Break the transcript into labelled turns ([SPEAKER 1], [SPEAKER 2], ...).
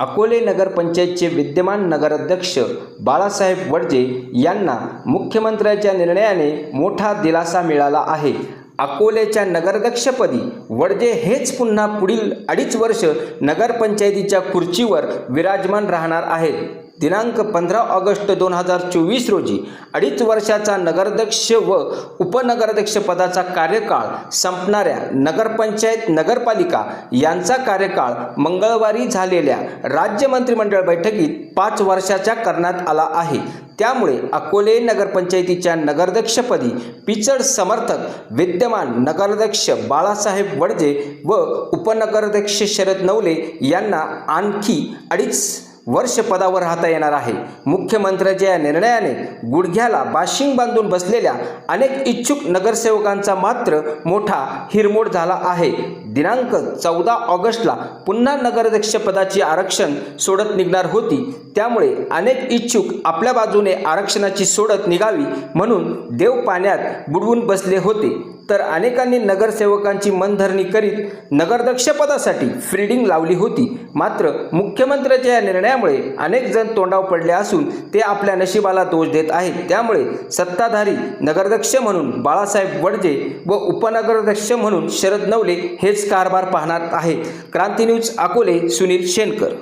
[SPEAKER 1] अकोले नगरपंचायतचे विद्यमान नगराध्यक्ष बाळासाहेब वडजे यांना मुख्यमंत्र्याच्या निर्णयाने मोठा दिलासा मिळाला आहे. अकोलेच्या नगराध्यक्षपदी वडजे हेच पुन्हा पुढील अडीच वर्ष नगरपंचायतीच्या खुर्चीवर विराजमान राहणार आहेत. दिनांक पंधरा ऑगस्ट दोन हजार चोवीस रोजी अडीच वर्षाचा नगराध्यक्ष व उपनगराध्यक्षपदाचा कार्यकाळ संपणाऱ्या नगरपंचायत नगरपालिका यांचा कार्यकाळ मंगळवारी झालेल्या राज्य मंत्रिमंडळ बैठकीत पाच वर्षाच्या करण्यात आला आहे. त्यामुळे अकोले नगरपंचायतीच्या नगराध्यक्षपदी पिचड समर्थक विद्यमान नगराध्यक्ष बाळासाहेब वडजे व उपनगराध्यक्ष शरद नवले यांना आणखी अडीच वर्ष पदावर राहता येणार आहे. मुख्यमंत्र्याच्या या निर्णयाने गुडघ्याला बाशिंग बांधून बसलेल्या अनेक इच्छुक नगरसेवकांचा मात्र मोठा हिरमोड झाला आहे. दिनांक चौदा ऑगस्टला पुन्हा नगराध्यक्षपदाची आरक्षण सोडत निघणार होती. त्यामुळे अनेक इच्छुक आपल्या बाजूने आरक्षणाची सोडत निघावी म्हणून देव पाण्यात बुडवून बसले होते. तर अनेकांनी नगरसेवकांची मनधरणी करीत नगराध्यक्षपदासाठी फ्रीडिंग लावली होती. मात्र मुख्यमंत्र्याच्या या निर्णयामुळे अनेक जण तोंडाव पडले असून ते आपल्या नशिबाला दोष देत आहेत. त्यामुळे सत्ताधारी नगराध्यक्ष म्हणून बाळासाहेब वडजे व उपनगराध्यक्ष म्हणून शरद नवले हेच कारभार पाहणार आहेत क्रांती न्यूज अकोले सुनील शेनकर